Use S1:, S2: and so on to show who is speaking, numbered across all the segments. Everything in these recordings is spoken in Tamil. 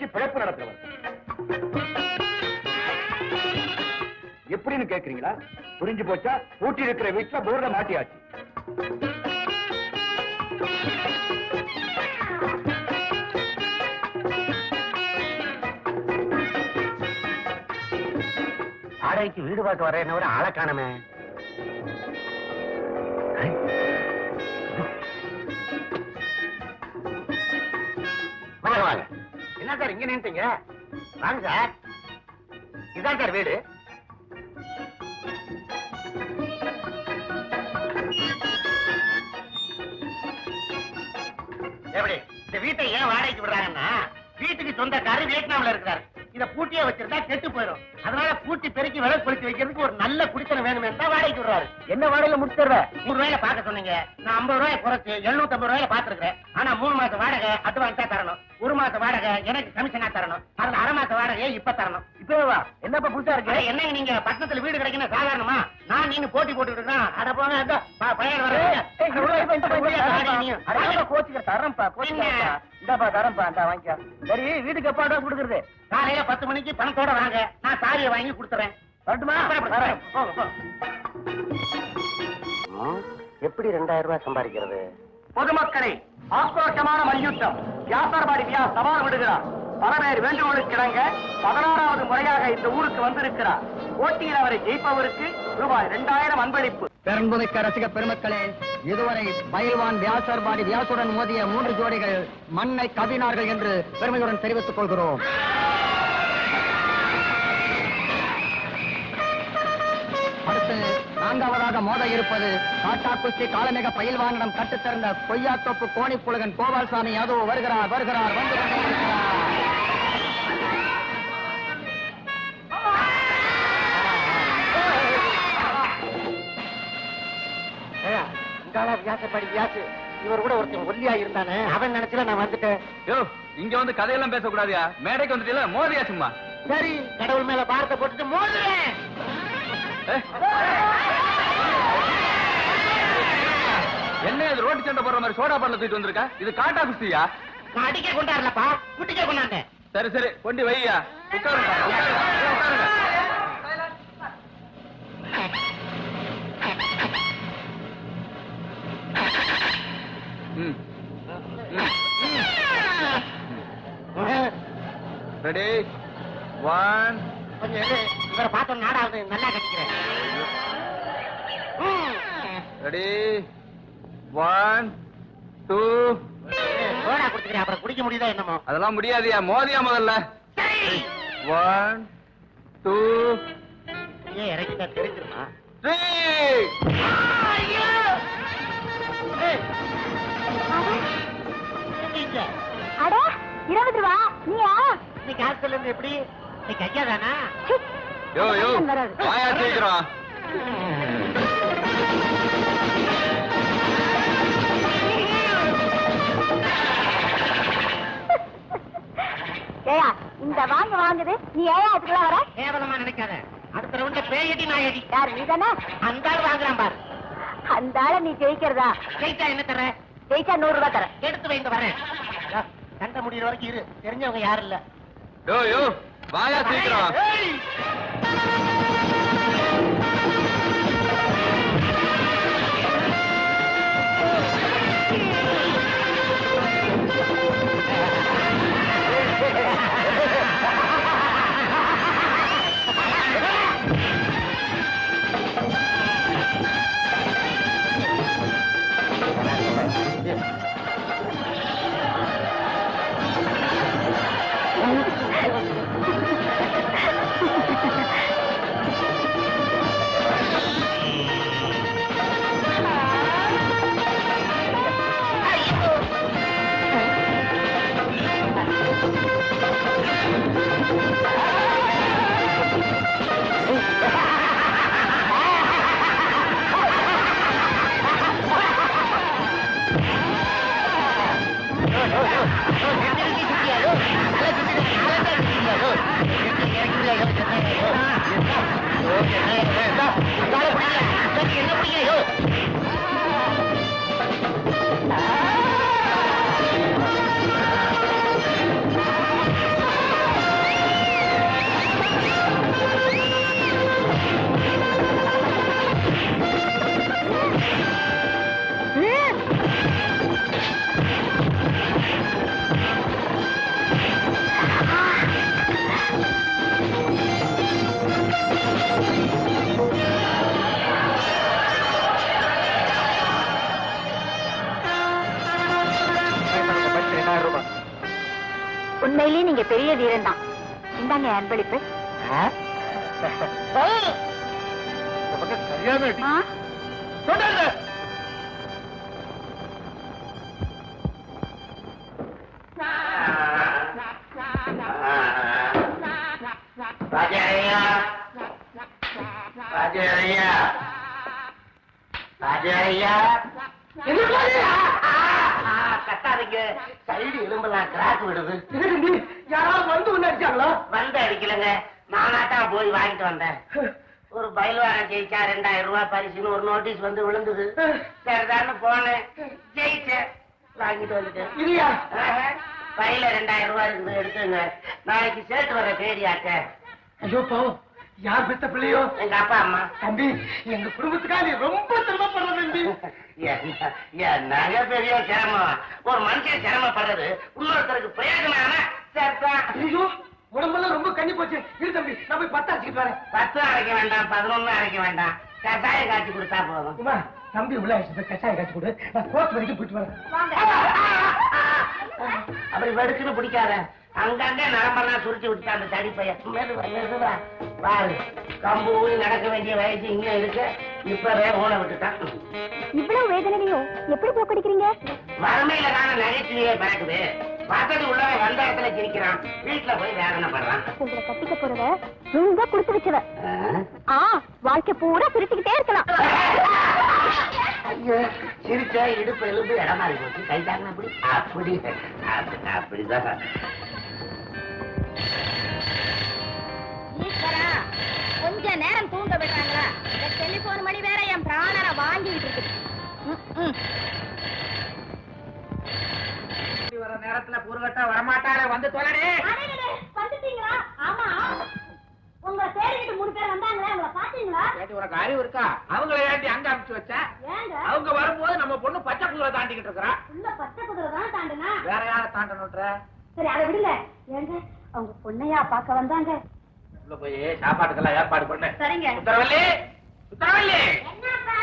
S1: வச்சு பிழைப்பு நடத்துறவர். எப்படின்னு கேக்குறீங்களா? புரிஞ்சு போச்சா? பூட்டி இருக்கிற வீட்டுல போர்ல மாட்டியாச்சு.
S2: வாடகைக்கு வீடு பார்க்க வர என்ன ஒரு ஆளை காணமே. வாங்க வாங்க. என்ன சார் இங்க நின்றுட்டீங்க வாங்க சார். இதான் சார் வீடு. எப்படி? இந்த வீட்டை ஏன் வாடகைக்கு விடுறாங்கன்னா வீட்டுக்கு சொந்தக்காரர் வியட்நாம்ல இருக்கிறார். இதை பூட்டியே வச்சிருந்தா கெட்டு போயிடும். அதனால பூட்டி பெருக்கி விலை கொளுத்தி வைக்கிறதுக்கு ஒரு நல்ல குடித்தனம் வேணுமே தான் வாடகைக்கு விடுறாரு. என்ன வாடகையில முடிச்சிடுற நூறு ரூபாயில பாக்க சொன்னீங்க. நான் ஐம்பது ரூபாய் குறைச்சு எழுநூத்தி ஐம்பது ரூபாயில பாத்துருக்கேன் ஆனா மூணு மாசம் வாடகை அட்வான்ஸா தரணும். ஒரு மாசம் வாடகை எனக்கு கமிஷனா தரணும். அதுல அரை மாசம் வாடகை இப்ப தரணும். இப்பவே என்னப்பா புதுசா இருக்கு? என்னங்க நீங்க? பட்டணத்துல வீடு கிடைக்கணும் சாதாரணமா? நான் நீங்க போட்டி போட்டுட்டு இருக்கேன். அட போங்க இந்த ப- பையன் வர
S3: கோச்சிக்க தரேன்ப்பா கோச்சிக்க இந்தாப்பா தரேன்ப்பா இந்தா வாங்கிக்க. சரி வீட்டுக்கு எப்பா அட்வான்ஸ் கொடுக்குறது?
S2: காலையில பத்து மணிக்கு பணத்தோட வாங்க. நான் சாவியை வாங்கி கொடுத்துறேன். எப்படி ரெண்டாயிரம் ரூபாய் சம்பாதிக்கிறது?
S3: பொதுமக்களே ஆக்ரோஷமான மல்யுத்தம். வியாசாரபாடி வியா சவால் விடுகிறார். பல பேர் வேண்டுகோளுக்கு இணங்க பதினாறாவது முறையாக இந்த ஊருக்கு வந்திருக்கிறார். போட்டியில் அவரை ஜெயிப்பவருக்கு ரூபாய் இரண்டாயிரம் அன்பளிப்பு. பெரும்புமிக்க ரசிக பெருமக்களே இதுவரை பயில்வான் வியாசர்பாடி வியாசுடன் மோதிய மூன்று ஜோடிகள் மண்ணை கவினார்கள் என்று பெருமையுடன் தெரிவித்துக் கொள்கிறோம். நான்காவதாக மோத இருப்பது காட்டா குஸ்தி காலமிக பயில்வானிடம் கட்டுத்திறந்த கொய்யாத்தோப்பு கோணிப்புலகன் கோபால்சாமி யாதவ் வருகிறார் வருகிறார் வந்து
S2: வியாசப்படி வியாசு. இவர் கூட ஒருத்தன் ஒல்லியா இருந்தானே. அவன் நினைச்சுல நான் வந்துட்டேன்.
S1: யோ இங்க வந்து கதையெல்லாம் பேசக்கூடாதியா. மேடைக்கு வந்துட்டீல மோதியா சும்மா.
S2: சரி கடவுள் மேல பாரத்தை போட்டுட்டு மோதுறேன்
S1: என்ன இது ரோட்டு சண்டை போடுற மாதிரி சோடா பாட்டில் தூக்கிட்டு வந்திருக்க? இது காட்டா குஸ்தியா?
S2: அடிக்க கொண்டாடலப்பா குட்டிக்க கொண்டாண்டேன்
S1: சரி சரி கொண்டு வையா உட்காருங்க அதெல்லாம் முடியாதியா? மோதியா முதல்ல. One two
S2: தெரிஞ்சிருமா?
S1: த்ரீ
S4: அட இருபது ரூபா. நீயா?
S2: இன்னைக்கு ஹாஸ்டல்ல இருந்து எப்படி? இன்னைக்கு ஐயா தானா
S4: சி,
S1: யோ. யோ
S4: வராது.
S1: வாயா சீக்கிரம்
S4: ஏயா இந்த வாங்க வாங்குது நீ ஏயா அதுக்குள்ள வர?
S2: கேவலமா நினைக்காத. அடுத்த ரவுண்ட பேயடி நாயடி
S4: யாரு நீ தானே
S2: அந்த ஆள் வாங்குறான் பாரு.
S4: அந்த ஆளை நீ ஜெயிக்கிறதா?
S2: ஜெயிச்சா என்ன தர?
S4: ஜெயிச்சா நூறு ரூபாய் தரேன்.
S2: எடுத்து வைங்க வரேன். யா, சண்டை முடியிற வரைக்கும் இரு. தெரிஞ்சவங்க யாரும் இல்ல.
S1: வாயா சீக்கிரம்
S2: சரியான அடி.
S4: ஆ,
S2: தொடாத. ராஜையா ராஜையா ராஜையா கத்தாதீங்க. சைடு எலும்பெல்லாம் கிராக் விடுது.
S5: யாராவது வந்து ஒண்ணு அடிச்சாங்களா
S2: வந்து அடிக்கலங்க. போய் வாங்கிட்டு வந்தேன் ஒரு பயில்வாரன் ஜெயிச்சா ரெண்டாயிரம் ரூபாய் பரிசுன்னு ஒரு நோட்டீஸ் வந்து விழுந்தது. சரிதான்னு போனேன். ஜெயிச்சேன் வாங்கிட்டு வந்துட்டேன்.
S5: இல்லையா?
S2: பையில ரெண்டாயிரம் ரூபாய் இருக்குது எடுத்துங்க. நாளைக்கு சேர்த்து வர தேடியாச்சே
S5: ஐயோ பாவம் யார் பெத்த பிள்ளையோ?
S2: எங்க அப்பா அம்மா.
S5: தம்பி எங்க குடும்பத்துக்காக நீ ரொம்ப சிரமப்படுற தம்பி.
S2: என்னங்க பெரிய சிரமம். ஒரு மனுஷன் சிரமப்படுறது. இன்னொருத்தருக்கு பிரயோஜனமான சேர்த்தான்.
S5: ஐயோ உடம்பெல்லாம் ரொம்ப கண்ணி போச்சு. இரு தம்பி நான் போய் பத்து அடிச்சுட்டு வரேன்.
S2: பத்து அரைக்க வேண்டாம் பதினொன்னு அரைக்க வேண்டாம். கட்டாயம் காய்ச்சி கொடுத்தா போதும்.
S5: தம்பி உள்ள கஷாயம் காய்ச்சி கொடு. நான் கோர்ட் வரைக்கும் போயிட்டு வரேன்
S2: அப்படி வெடுக்குன்னு பிடிக்காத. அங்கங்க நரம்பெல்லாம் சுருட்டி விட்டு அந்த தடி பையன். பாரு கம்பு ஊறி நடக்க வேண்டிய வயசு இங்க இருக்கு. இப்பவே ஊன விட்டுட்டான்.
S4: இவ்வளவு வேதனையும் எப்படி போக்கடிக்கிறீங்க?
S2: வறுமையில தானே நகைச்சுவையே பிறக்குது. வசதி உள்ளவன் வந்த இடத்துல சிரிக்கிறான். வீட்டுல போய் வேதனை பண்றான்
S4: உங்களை கட்டிக்க போறவ ரொம்ப கொடுத்து ஆ வாழ்க்கை பூரா சிரிச்சுக்கிட்டே இருக்கலாம்.
S2: சிரிச்சா இடுப்பு எலும்பு இடமா போச்சு. கை தாங்க அப்படி? அப்படி. அப்படி அப்படிதான்.
S4: கொஞ்ச நேரம் தூங்க விடுறாங்களா? இந்த டெலிபோன் மணி வேற என் பிராணனை வாங்கிட்டு இருக்கு.
S2: வர நேரத்துல புருகட்டா வரமாட்டாரே. வந்து தொலைடே.
S4: வந்துட்டீங்களா? ஆமா. உங்க தேடிக்கிட்டு மூணு பேர் வந்தாங்களே உங்களை பாத்தீங்களா
S6: ஏண்டி உனக்கு அறிவு இருக்கா? அவங்கள ஏண்டி அங்க அனுப்பிச்சு வச்ச?
S4: ஏங்க?
S6: அவங்க வரும்போது நம்ம பொண்ணு பச்சை குதிரை தாண்டிக்கிட்டு இருக்கிறா.
S4: உள்ள பச்சை குதிரை தான் தாண்டுனா?
S6: வேற யார தாண்டணுன்ற
S4: சரி அதை விடுங்க. ஏங்க அவங்க பொண்ணையா பார்க்க வந்தாங்க.
S6: உள்ள போய் சாப்பாட்டுக்கெல்லாம் ஏற்பாடு பண்ணு.
S4: சரிங்க.
S6: உத்தரவல்லி உத்தரவல்லி
S4: என்னப்பா?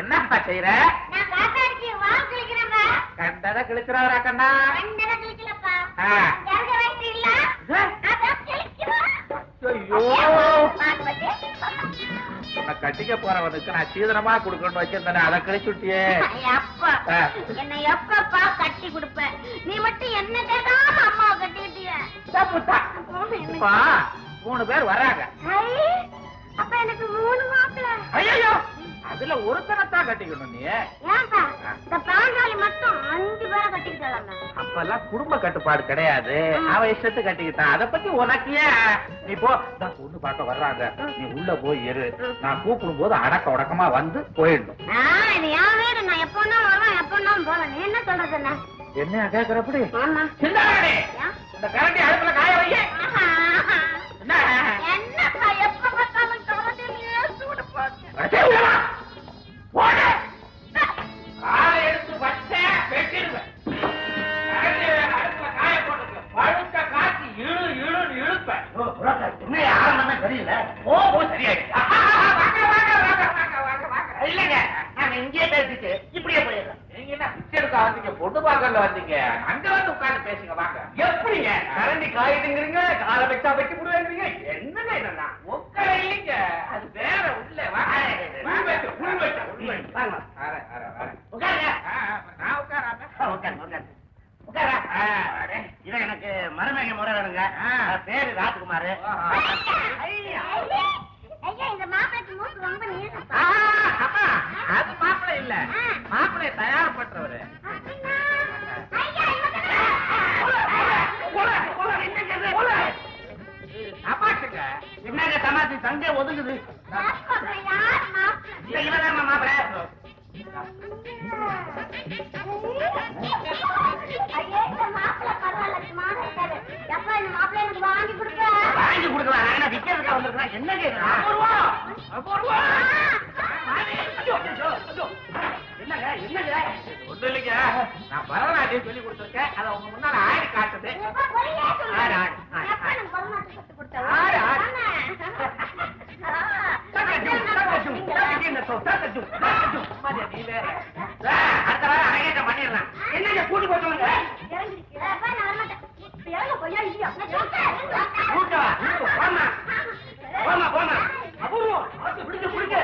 S6: என்னப்பா செய்யற
S4: நான் காத்தாடிக்கு வால் கிழிக்கிறேன்ப்பா
S6: கண்டத கிழிச்சுறாரா கண்ணா.
S4: கண்டதை கிழிக்கலப்பா.
S6: ஆ.
S4: வயிற்று இல்ல அதான் கிழிக்கிறேன்
S6: ஐயோ
S4: பாத்து பாத்து.
S6: உன்னை கட்டிக்க போறவனுக்கு நான் சீதனமா கொடுக்கணும்னு வச்சிருந்தேனே அதை ஆ.
S4: என்னை எப்பப்பா கட்டி கொடுப்ப? நீ மட்டும் என்ன கேட்டாம அம்மாவை கட்டிட்டிய?
S6: மூணு பேர். வராங்க
S4: அப்ப எனக்கு மூணு மாப்பிள்ள
S6: ஐயோ அதுல ஒருத்தனைத்தான் கட்டிக்கணும் நீ. அப்பெல்லாம் குடும்ப கட்டுப்பாடு கிடையாது. அவன் இஷ்டத்துக்கு கட்டிக்கிட்டான். அத பத்தி உனக்கு நீ போ. நான் பொண்ணு பார்க்க வர்றாங்க. நீ உள்ள போய் இரு. நான் கூப்பிடும் போது அடக்க உடக்கமா வந்து போயிடணும்.
S4: நான் எப்போனா வருவேன் எப்போனா போவேன். நீ என்ன சொல்றது என்ன?
S6: என்ன கேக்குறப்படி? இந்த கரண்டி அடுப்புல காய வைய. பொண்ணு பார்க்கல வந்தீங்க. அங்க வந்து உட்கார்ந்து பேசுங்க வாங்க. எப்படிங்க கரண்டி காயுதுங்கிறீங்க காலை வச்சா வெட்டி விடுவேங்கிறீங்க என்னங்க இதெல்லாம்? உட்கார இல்லைங்க. அது வேற உள்ள
S2: எனக்கு மருமக முறை வேணுங்க. பேரு ராஜ்குமார்.
S6: அது மாப்பிள்ளை இல்ல. மாப்பிள்ளை தயார் பண்றவரு
S2: நான்
S6: சொல்லி கொடுத்துருக்கேன். அதை அவங்க முன்னால ஆடி காட்டுது
S4: எப்பா, பொய்யே சொல்ற?
S2: ஆடு, ஆடு, ஆடு.
S4: எப்பா, எனக்கு பரதநாட்டியம் கத்துக் கொடுத்த?
S6: ஆடு, ஆடு.
S4: தானே? ஆ,
S2: தக்கச்சும், தக்கச்சும், தக்கச்சும், தக்கச்சும், தக்கச்சும்.
S6: மதியா, நீ வேற
S2: ஆ, அடுத்த வாரம் அரங்கேற்றம் பண்ணிடலாம் என்னங்க கூட்டி போட்டுருங்க
S4: இறங்கிருச்சு. எப்பா, நான் வரமாட்டேன். இப்ப இறங்க, பொய்யா, இல்லையா?
S2: கூட்டவா? போம்மா. போம்மா, போம்மா. அபூர்வம். ஆத்து பிடிக்க, பிடிக்க.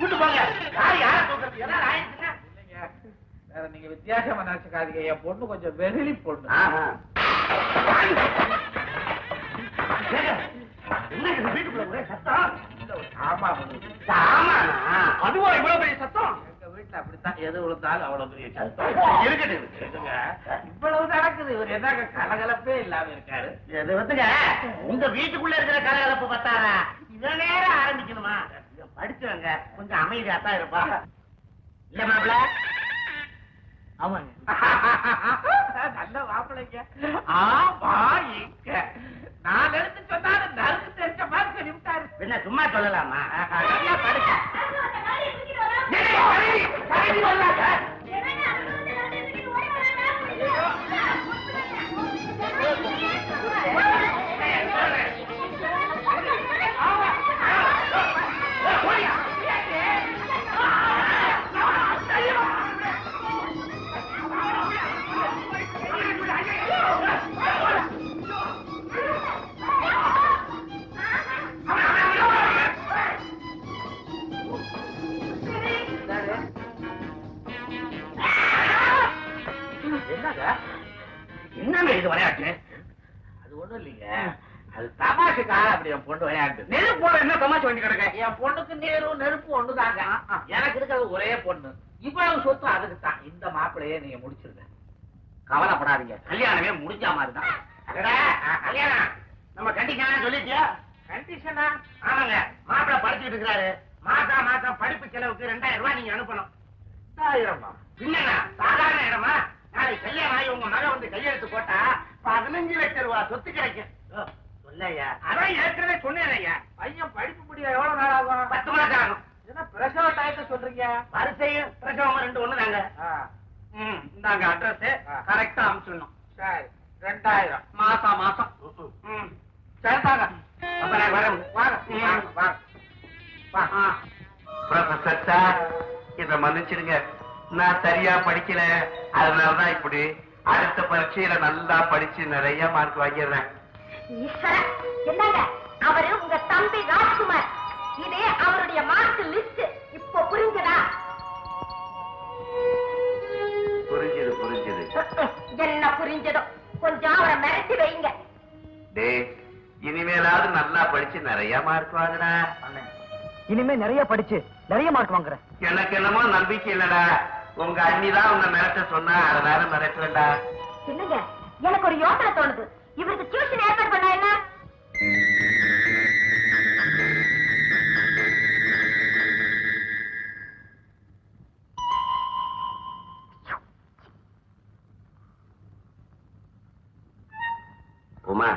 S2: கூட்டு போங்க. யாரு யாரை தூக்குறது? எல்லாம் ஆயிடுச்சுன்னா.
S6: இல்லைங்க. வேற நீங்க வித்தியாசமா நினைச்சுக்காதீங்க என் பொண்ணு கொஞ்சம் வெகுளி பொண்ணு.
S2: அதுவா இவ்வளவு பெரிய சத்தம்?
S6: எங்க வீட்டுல அப்படித்தான். எது விழுந்தாலும் அவ்வளவு பெரிய சத்தம்.
S2: இருக்கட்டும், இருக்கட்டும்.
S6: இருக்குங்க. இவ்வளவு நடக்குது. இவர் என்னங்க கலகலப்பே இல்லாம இருக்காரு.
S2: இது வந்துங்க? உங்க வீட்டுக்குள்ள இருக்கிற கலகலப்பு பத்தாரா இத நேரம் ஆரம்பிக்கணுமா? படிச்சவங்க கொஞ்சம் அமைதியா தான் இருப்பா இல்ல மாப்பிள ஆமாங்க
S6: நல்ல மாப்பிள்ளைங்க ஆமா இங்க நான் எடுத்து சொன்னாலும் நறுக்கு தெரிஞ்ச மாதிரி சொல்லி விட்டாரு
S2: என்ன சும்மா சொல்லலாமா
S6: நல்லா எனக்கு இருக்கிறது ஒரே பொண்ணு. இவ்வளவு சொத்து அதுக்கு தான். இந்த மாப்பிளையே நீங்க முடிச்சிருங்க. கவலைப்படாதீங்க.
S2: கல்யாணமே முடிஞ்ச மாதிரி தான். கல்யாணம். நம்ம கண்டிக்கலாம் சொல்லிட்டியா?
S6: கண்டிஷனா
S2: ஆமாங்க. மாப்பிள்ளை படிச்சுட்டு இருக்கிறாரு. மாசம் மாசம் படிப்பு செலவுக்கு ரெண்டாயிரம் ரூபாய் நீங்க அனுப்பணும். பின்னங்க சாதாரண இடமா? நாளைக்கு கல்யாணம் ஆகி உங்க மகன் வந்து கையெழுத்து போட்டா பதினஞ்சு லட்சம் ரூபாய் சொத்து கிடைக்கும். சொல்லையா? அதான் ஏற்கனவே சொன்னேன் ஐயா
S6: பையன் படிப்பு முடிய எவ்வளவு நாள் ஆகும்?
S2: பத்து மாசம் ஆகும்.
S6: பிரசவ டயத்தை சொல்றீங்க?
S2: வரிசையும் பிரசவம் ரெண்டு ஒண்ணு தாங்க. இந்தாங்க அட்ரஸ். கரெக்டா அனுப்பிச்சிடணும்
S6: சரி ரெண்டாயிரம்.
S2: மாசம் மாசம். ம் சரிதாங்க அப்ப நான் வரேன்.
S6: வாங்க வாங்க வாங்க. வா.
S2: ஆ.
S5: ப்ரொஃபசர் சார் இத மன்னிச்சிடுங்க. நான் சரியா படிக்கல. அதனாலதான் இப்படி அடுத்த பரீட்சையில நல்லா படிச்சு நிறைய மார்க் வாங்கிடுறேன்.
S4: அவரு உங்க தம்பி ராஜ்குமார். இது அவருடைய மார்க் லிஸ்ட் இப்போ புரிஞ்சதா?
S5: புரிஞ்சுது புரிஞ்சுது.
S4: என்ன புரிஞ்சதோ? கொஞ்சம் அவரை மிரட்டி வைங்க.
S5: டே இனிமேலாவது நல்லா படிச்சு நிறைய மார்க் வாங்குடா.
S7: இனிமே நிறைய படிச்சு நிறைய மார்க் வாங்குறேன்.
S5: எனக்கு என்னமோ நம்பிக்கை இல்லடா. உங்க அண்ணி தான் உன்னை மிரட்ட சொன்னா அதனால மிரட்டுறேன்டா
S4: என்னங்க? எனக்கு ஒரு யோசனை தோணுது. இவருக்கு டியூஷன்
S2: உமா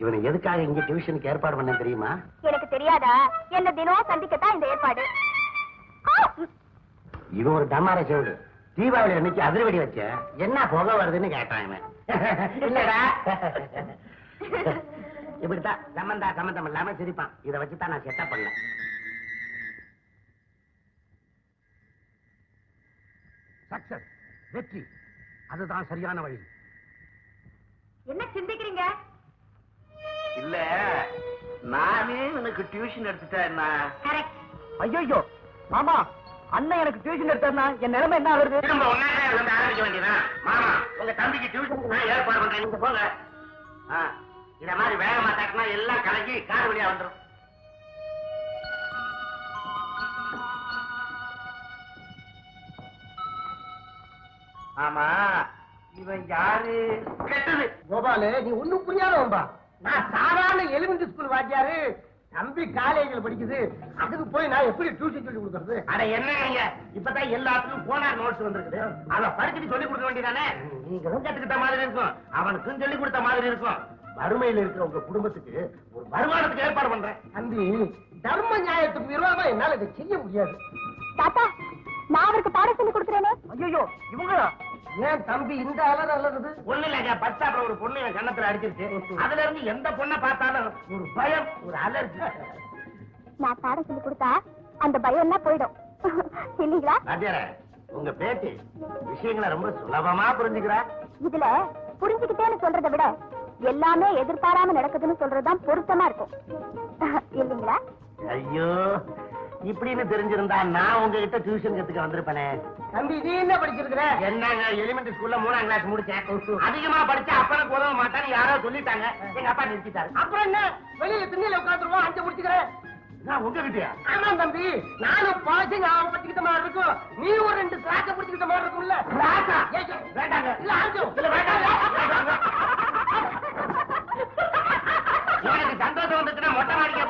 S2: இவனை எதுக்காக இங்க டியூஷனுக்கு ஏற்பாடு பண்ண தெரியுமா?
S4: எனக்கு தெரியாதா? என்ன தினம் சந்திக்கத்தான் இந்த ஏற்பாடு!
S2: இவன் ஒரு டமார செவிடு தீபாவளி அன்னைக்கு அதிர்வெடி வச்ச என்ன புகை வருதுன்னு கேட்டான் இவன். இல்லடா இப்படித்தான் சம்பந்தா சம்பந்தம் இல்லாம சிரிப்பான். இதை வச்சுதான் நான் செட்டப் பண்ணேன். சக்சஸ் வெற்றி. அதுதான் சரியான வழி.
S4: என்ன சிந்திக்கிறீங்க?
S5: இல்ல நானே உனக்கு டியூஷன் எடுத்துட்டா என்ன?
S4: கரெக்ட்
S7: ஐயோ மாமா அண்ணன் எனக்கு டியூஷன் எடுத்தாருன்னா என் நிலைமை என்ன ஆகுறது?
S2: திரும்ப ஒன்னாக வந்து ஆரம்பிக்க வேண்டியதான் மாமா உங்க தம்பிக்கு டியூஷனுக்கு நான் ஏற்பாடு பண்றேன். நீங்க போங்க. இத மாதிரி வேகமா தட்டினா எல்லாம் கலக்கி கார் வழியா வந்துரும்.
S5: ஆமா இவன் யாரு?
S2: கெட்டது.
S7: கோபாலு நீ ஒண்ணும் புரியாதவன்பா நான் சாதாரண எலிமெண்டரி ஸ்கூல் வாத்தியாரு. தம்பி காலேஜில் படிக்குது. அதுக்கு போய் நான் எப்படி டியூஷன் சொல்லி கொடுக்கறது?
S2: அட என்ன நீங்க? இப்பதான் எல்லாத்துக்கும் போனார் நோட்ஸ் வந்திருக்குது. அத படிச்சுட்டு சொல்லி கொடுக்க வேண்டியதானே? நீங்களும் கத்துக்கிட்ட மாதிரி இருக்கும். அவனுக்கும் சொல்லி கொடுத்த மாதிரி இருக்கும். வறுமையில இருக்கிற உங்க குடும்பத்துக்கு ஒரு வருமானத்துக்கு ஏற்பாடு பண்றேன்.
S7: தம்பி தர்ம நியாயத்துக்கு விரோதமா என்னால இதை செய்ய முடியாது.
S4: தாத்தா நான் அவருக்கு பாடம் சொல்லி கொடுக்குறேனே.
S7: ஐயோ இவங்களா? ஏன் தம்பி இந்த அலர் அலருது
S2: ஒண்ணு இல்லைங்க பஸ் ஸ்டாப்ல ஒரு பொண்ணு என் கண்ணத்துல அடிச்சிருச்சு. அதுல இருந்து எந்த பொண்ணை பார்த்தாலும் ஒரு பயம் ஒரு அலர்ஜி.
S4: நான் பாடம் சொல்லி கொடுத்தா அந்த பயம் எல்லாம் போயிடும். இல்லீங்களா?
S2: உங்க பேட்டி விஷயங்களை ரொம்ப சுலபமா புரிஞ்சுக்கிறா.
S4: இதுல புரிஞ்சுக்கிட்டேன்னு சொல்றதை விட எல்லாமே எதிர்பாராம நடக்குதுன்னு சொல்றதுதான் பொருத்தமா இருக்கும். இல்லைங்களா?
S2: ஐயோ இப்படின்னு தெரிஞ்சிருந்தா நான் உங்ககிட்ட டியூஷன் கத்துக்க வந்திருப்பேனே.
S7: தம்பி நீ என்ன படிச்சிருக்கிற?
S2: என்னங்க எலிமெண்டரி ஸ்கூல்ல மூணாம் கிளாஸ் முடிச்சேன். அதிகமா படிச்சா அப்பனுக்கு உதவ மாட்டான்னு யாரோ சொல்லிட்டாங்க. எங்க அப்பா நிறுத்திட்டாரு.
S7: அப்புறம் என்ன? வெளியில திண்ணில உட்காந்துருவோம் அஞ்சு முடிச்சுக்கிறேன்.
S2: நான் உங்ககிட்டயா?
S7: ஆமா தம்பி நானும் பாசிங் ஆக படிச்சுக்கிட்ட மாதிரி இருக்கும். நீ ஒரு ரெண்டு கிராக்க பிடிச்சிக்கிட்ட மாதிரி இருக்கும்ல. கிராக்கா
S2: வேண்டாங்க.
S7: இல்ல ஆஞ்சோம்
S2: இல்ல வேண்டாங்க. எனக்கு சந்தோஷம் வந்துச்சுன்னா மொட்டை மாடிக்க